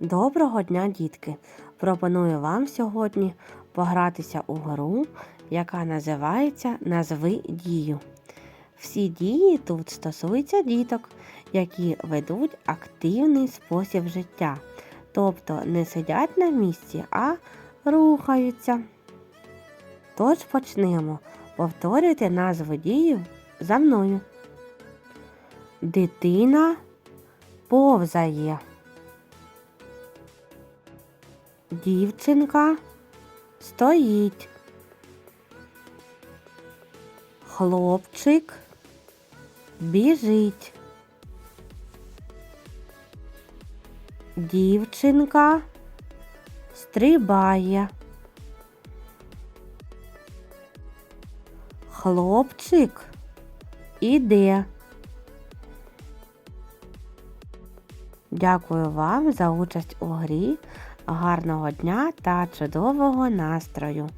Доброго дня, дітки! Пропоную вам сьогодні погратися у гру, яка називається Назви дію. Всі дії тут стосуються діток, які ведуть активний спосіб життя, тобто не сидять на місці, а рухаються. Тож почнемо. Повторюйте назви дію за мною. Дитина повзає. Дівчинка стоїть. Хлопчик біжить. Дівчинка стрибає. Хлопчик іде. Дякую вам за участь у грі. Гарного дня та чудового настрою!